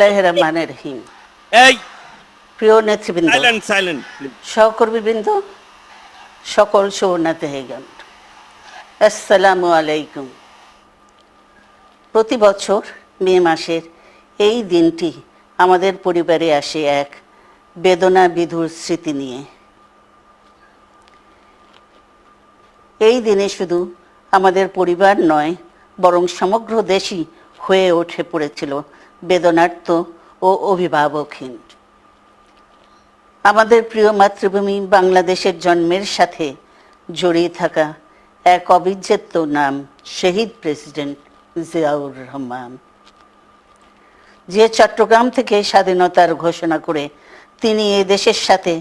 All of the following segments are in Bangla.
রহমানের রহিম এই! প্রিয় নেতৃবৃন্দ সাইলেন্ট সাইলেন্ট সহকর্মীবৃন্দ সকল সৌনাতেহেগণ আসসালামু আলাইকুম। প্রতি বছর মে মাসের এই দিনটি আমাদের পরিবারে আসে এক বেদনা বিধুর স্মৃতি নিয়ে। এই দিনে শুধু আমাদের পরিবার নয়, বরং সমগ্র দেশই হয়ে ওঠে পড়েছিল বেদনার্থ ও অভিভাবকহীন। আমাদের প্রিয় মাতৃভূমি বাংলাদেশের জন্মের সাথে জড়িয়ে থাকা এক অবিচ্ছেদ্য নাম শহীদ প্রেসিডেন্ট জিয়াউর রহমান। যে চট্টগ্রাম থেকে স্বাধীনতার ঘোষণা করে তিনি এ দেশের সাথে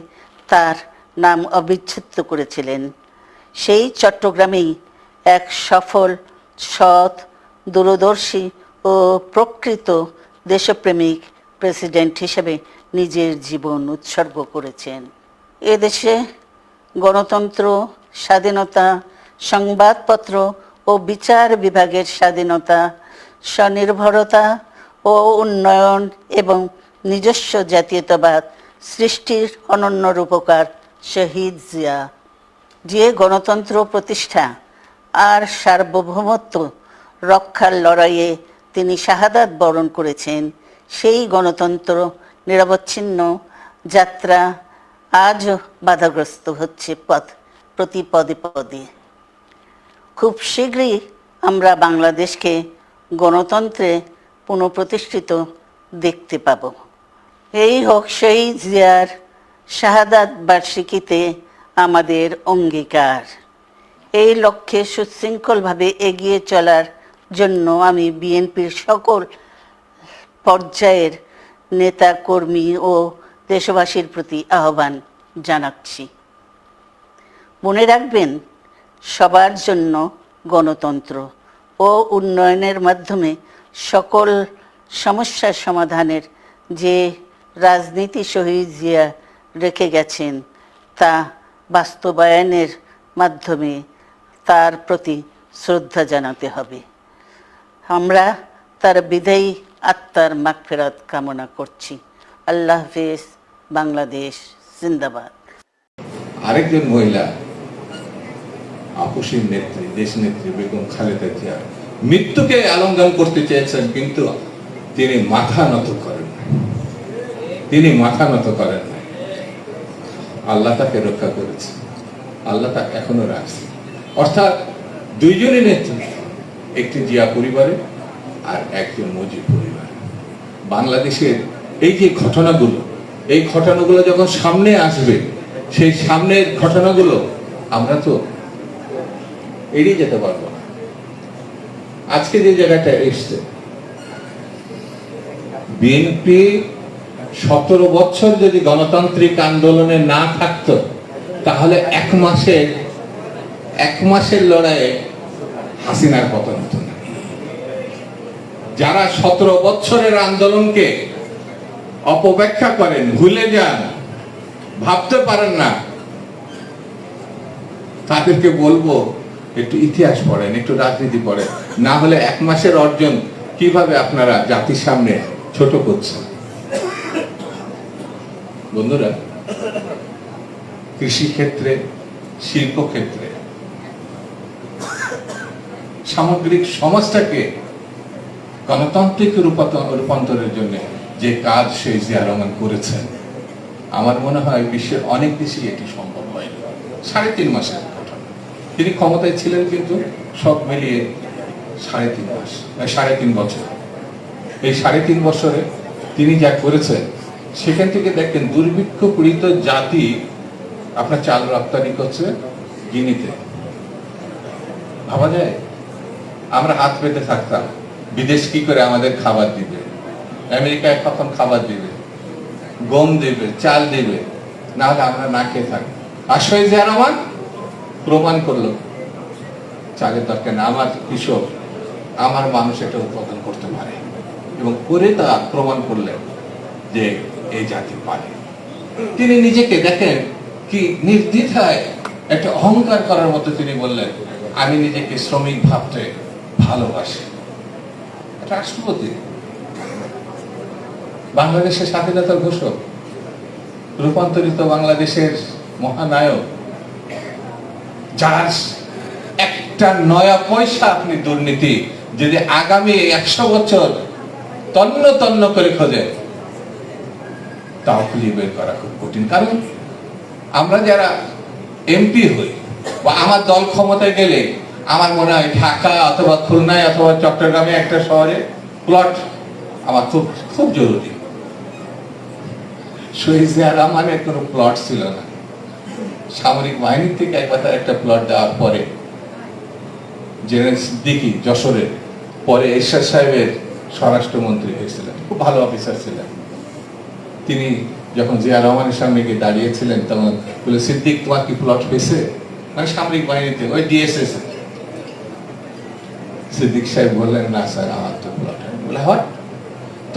তার নাম অবিচ্ছেদ্য করেছিলেন, সেই চট্টগ্রামেই এক সফল, সৎ, দূরদর্শী ও প্রকৃত দেশপ্রেমিক প্রেসিডেন্ট হিসেবে নিজের জীবন উৎসর্গ করেছেন। এদেশে গণতন্ত্র, স্বাধীনতা, সংবাদপত্র ও বিচার বিভাগের স্বাধীনতা, স্বনির্ভরতা ও উন্নয়ন এবং নিজস্ব জাতীয়তাবাদ সৃষ্টির অনন্য রূপকার শহীদ জিয়া। যে গণতন্ত্র প্রতিষ্ঠা আর সার্বভৌমত্ব রক্ষার লড়াইয়ে তিনি শাহাদাত বরণ করেছেন। সেই গণতন্ত্র নিরবচ্ছিন্ন যাত্রা আজও বাধাগ্রস্ত হচ্ছে পথ প্রতি পদে পদে। খুব শীঘ্রই আমরা বাংলাদেশকে গণতন্ত্রে পুনঃপ্রতিষ্ঠিত দেখতে পাব। এই হোক শহীদ জিয়ার শাহাদাত বার্ষিকীতে আমাদের অঙ্গীকার। এই লক্ষ্যে সুশৃঙ্খলভাবে এগিয়ে চলার জন্য আমি বিএনপির সকল পর্যায়ের নেতা, কর্মী ও দেশবাসীর প্রতি আহ্বান জানাচ্ছি। মনে রাখবেন, সবার জন্য গণতন্ত্র ও উন্নয়নের মাধ্যমে সকল সমস্যার সমাধানের যে রাজনীতি শহীদ জিয়া রেখে গেছেন, তা বাস্তবায়নের মাধ্যমে তার প্রতি শ্রদ্ধা জানাতে হবে। আমরা তার বিদায়ী আত্মার মাগফেরাত কামনা করছি। আল্লাহ হাফেজ, বাংলাদেশ জিন্দাবাদ। আরেকজন মহিলা আপসীর নেত্রী, দেশ নেত্রী বেগম খালেদা জিয়া মৃত্যুকে আলঙ্ঘন করতে চেয়েছেন, কিন্তু তিনি মাথা নত করেন। তিনি মাথা নত করেন। আল্লাহ তাকে রক্ষা করেছে। আল্লাহ তা এখনও রাখছে। অর্থাৎ দুইজনই নেত্রী একটি জিয়া পরিবারে আর একজন মজিব পরিবারে। বাংলাদেশের এই যে ঘটনাগুলো, এই ঘটনাগুলো যখন সামনে আসবে, সেই সামনের ঘটনাগুলো আমরা তো এড়িয়ে যেতে পারব না। আজকে যে জায়গাটা এসছে, বিএনপি সতেরো বছর যদি গণতান্ত্রিক আন্দোলনে না থাকতো, তাহলে এক মাসে এক মাসের লড়াইয়ে হাসিনার পতন হতো না। যারা সতেরো বছরের আন্দোলনকে অপব্যাখ্যা করেন, ভুলে যান, ভাবতে পারেন না, তাদেরকে বলব, একটু ইতিহাস পড়েন, একটু রাজনীতি পড়েন। না হলে এক মাসের অর্জন কীভাবে আপনারা জাতির সামনে ছোট করছেন? বন্ধুরা কৃষি ক্ষেত্রে শিল্প ক্ষেত্রে সামগ্রিক সমাজটাকে গণতান্ত্রিক রূপান্তরের জন্য যে কাজ সেই জিয়া রহমান করেছেন, আমার মনে হয় বিশ্বের অনেক দেশেই এটি সম্ভব হয়নি। সাড়ে তিন মাসের তিনি ক্ষমতায় ছিলেন কিন্তু সব মিলিয়ে সাড়ে তিন মাস সাড়ে তিন বছর। এই সাড়ে তিন বছরে তিনি যা করেছেন, সেখান থেকে দেখেন দুর্ভিক্ষ পীড়িত জাতি আপনার চাল রপ্তানি করছে গিনিতে। ভাবা যায়? আমরা হাত পেতে থাকতাম। বিদেশ কি করে আমাদের খাবার দিবে? আমেরিকায় কখন খাবার দিবে? গম দিবে, চাল দেবে। না হলে আমরা না খেয়ে শহীদ জিয়া রহমান প্রমাণ করল। চালের দরকার না, আমার কৃষক, আমার মানুষ এটা উৎপাদন করতে পারে। এবং করে তা প্রমাণ করলেন যে এই জাতি পারে। তিনি নিজেকে দেখেন কি নির্দ্বিধায় একটা অহংকার করার মতো তিনি বললেন, আমি নিজেকে শ্রমিক ভাবতে ভালোবাসে। রাষ্ট্রপতি। বাংলাদেশের স্বাধীনতার ঘোষক, রূপান্তরিত বাংলাদেশের মহানায়ক, যার একটা নয়া পয়সা আপনি দুর্নীতি যদি আগামী একশো বছর তন্ন তন্ন করে খোঁজে তাও খুঁজে বের করা খুব কঠিন। কারণ আমরা যারা এমপি হই বা আমার দল ক্ষমতায় গেলে আমার মনে হয় ঢাকা অথবা খুলনায় অথবা চট্টগ্রামে একটা শহরে প্লট আমার খুব খুব জরুরি। শহীদ রহমানের কোনো প্লট ছিল না। সামরিক বাহিনীর থেকে একবার তার একটা প্লট দেওয়ার পরে জেনারেল সিদ্দিকি যশোরের পরে এরশাদ সাহেবের স্বরাষ্ট্রমন্ত্রী হয়েছিলেন। খুব ভালো অফিসার ছিলেন। তিনি যখন জিয়া রহমানের সামনে গিয়ে দাঁড়িয়েছিলেন, তখন বলে, সিদ্দিক, তোমার কি প্লট হয়েছে? মানে সামরিক বাহিনীতে, ওই ডিএসএস সিদ্দিক সাহেব বললেন, না স্যার, আমার তো প্লট বলে হয়?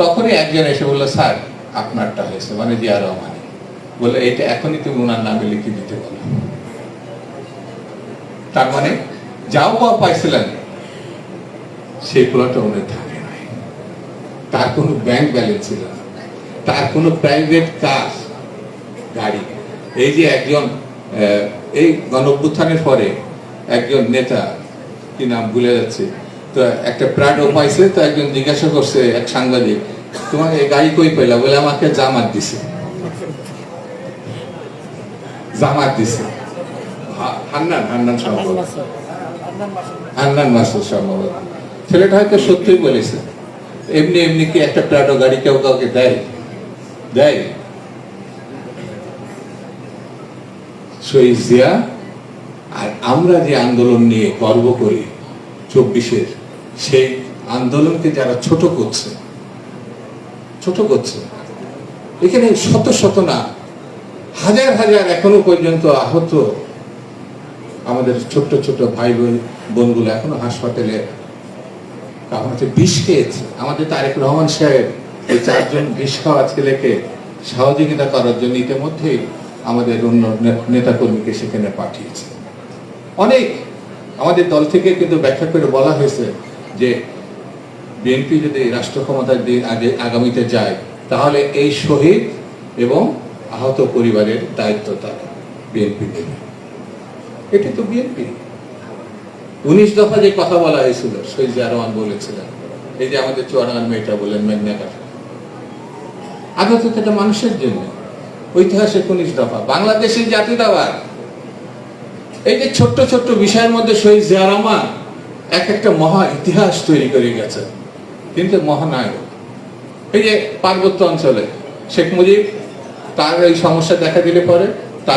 তখনই একজন এসে বলল, স্যার, আপনারটা হয়েছে মানে জিয়া রহমান বলে এটা এখনই তুমি ওনার নামে লিখে দিতে বলো। তার মানে যাও পাওয়া পাইছিলেন, সেই প্লটটা উনি থাকে নাই। তার কোনো ব্যাংক ব্যালেন্স ছিল না। তার কোনো প্রাইভেট কার, গাড়ি এই যে একজন এই গণ পরে একজন নেতা, কি নাম ভুলে যাচ্ছে তো একটা প্রাডো পাইছে তো একজন জিজ্ঞাসা করছে এক সাংবাদিক তোমার এই গাড়ি কই পাইলা? বলে, আমাকে জামাত দিছে। জামাত দিছে। হান্নান হান্নান সম্ভবত ছেলেটা হয়তো সত্যিই বলেছে। এমনি এমনি কি একটা প্রাডো গাড়ি কেউ কাউকে দেয়? দেয়। শহীদ জিয়া, আর আমরা যে আন্দোলন নিয়ে গর্ব করি, চব্বিশের সেই আন্দোলনকে যারা ছোট করছে ছোট করছে, এখানে শত শত না, হাজার হাজার এখনও পর্যন্ত আহত আমাদের ছোট্ট ছোট ভাই বোন, বোনগুলো এখনও হাসপাতালে। আমাদের বিষ খেয়েছে। আমাদের তারেক রহমান সাহেব, এই চারজন বিষ খাওয়া ছেলেকে সহযোগিতা করার জন্য ইতিমধ্যেই আমাদের অন্য নেতাকর্মীকে সেখানে পাঠিয়েছে। অনেক আমাদের দল থেকে কিন্তু ব্যাখ্যা করে বলা হয়েছে যে বিএনপি যদি রাষ্ট্র ক্ষমতার দিন আগে, আগামীতে যায়, তাহলে এই শহীদ এবং আহত পরিবারের দায়িত্ব তার বিএনপি দেবে। এটি তো বিএনপি উনিশ দফা যে কথা বলা হয়েছিল, শহীদ জিয়া বলেছিলেন, এই যে আমাদের চুয়াডাঙ্গার মেয়েটা বললেন, মেঘনা আদত এটা মানুষের জন্য। ঐতিহাসিক উনিশ দফা, বাংলাদেশের জাতীয়তাবাদ। এই যে ছোট্ট ছোট্ট বিষয়ের মধ্যে শহীদ জিয়া রহমান এক একটা মহা ইতিহাস তৈরি করে গেছে, কিন্তু মহানায়ক। এই যে পার্বত্য অঞ্চলে শেখ মুজিব তার এই সমস্যা দেখা দিলে পরে